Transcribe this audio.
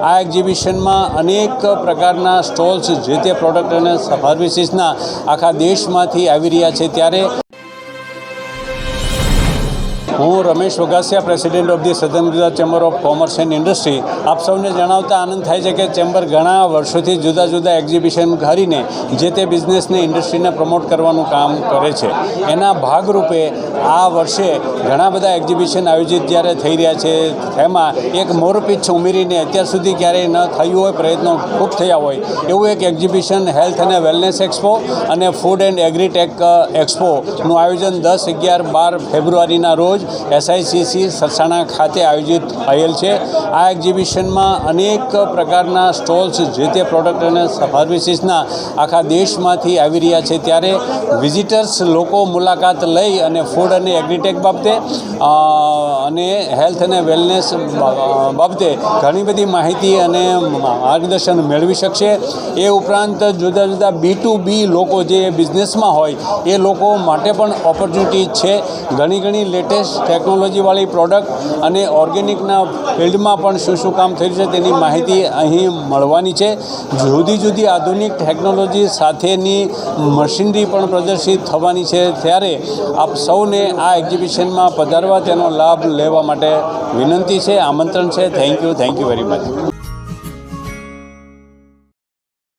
આ એક્ઝિબિશનમાં અનેક પ્રકારના સ્ટોલ્સ જે તે પ્રોડક્ટ અને સર્વિસીસના આખા દેશમાંથી આવી રહ્યા છે ત્યારે હું Ramesh Vaghasiya president of the southern Gujarat chamber of commerce and industry આપ સૌને જણાવતા આનંદ થાય છે કે ચેમ્બર ઘણા વર્ષોથી જુદા જુદા એક્ઝિબિશન કરીને જે તે બિઝનેસને ઇન્ડસ્ટ્રીને પ્રમોટ કરવાનું કામ કરે છે. એના ભાગરૂપે આ વર્ષે ઘણા બધા એક્ઝિબિશન આયોજિત જ્યારે થઈ રહ્યા છે તેમાં એક મોરપીચ્છ ઉમેરીને અત્યાર સુધી ક્યારેય ન થયું હોય, પ્રયત્નો ખૂબ થયા હોય, એવું એક એક્ઝિબિશન હેલ્થ અને વેલનેસ એક્સપો અને ફૂડ એન્ડ એગ્રીટેક એક્સપોનું આયોજન દસ અગિયાર બાર ફેબ્રુઆરીના રોજ એસઆઈસીસી સરસાણા ખાતે આયોજિત થયેલ છે. આ એક્ઝિબિશનમાં અનેક પ્રકારના સ્ટોલ્સ જે તે પ્રોડક્ટ અને સર્વિસીસના આખા દેશમાંથી આવી રહ્યા છે. ત્યારે વિઝિટર્સ લોકો મુલાકાત લઈ અને ફૂડ અને એગ્રીટેક બાબતે અને હેલ્થ અને વેલનેસ બાબતે ઘણી બધી માહિતી અને માર્ગદર્શન મેળવી શકશે. એ ઉપરાંત જુદા જુદા બી ટુ બી લોકો જે બિઝનેસમાં હોય, એ લોકો માટે પણ ઓપોર્ચ્યુનિટી છે. ઘણી ઘણી લેટેસ્ટ ટેકનોલોજીવાળી પ્રોડક્ટ અને ઓર્ગેનિકના ફિલ્ડમાં પણ શું શું કામ થયું છે તેની માહિતી અહીં મળવાની છે. જુદી જુદી આધુનિક ટેકનોલોજી સાથેની મશીનરી પણ પ્રદર્શિત થવાની છે. ત્યારે આપ સૌને આ એક્ઝિબિશનમાં પધારવા તેનો લાભ લેવા માટે વિનંતી છે, આમંત્રણ છે. Thank you thank you very much.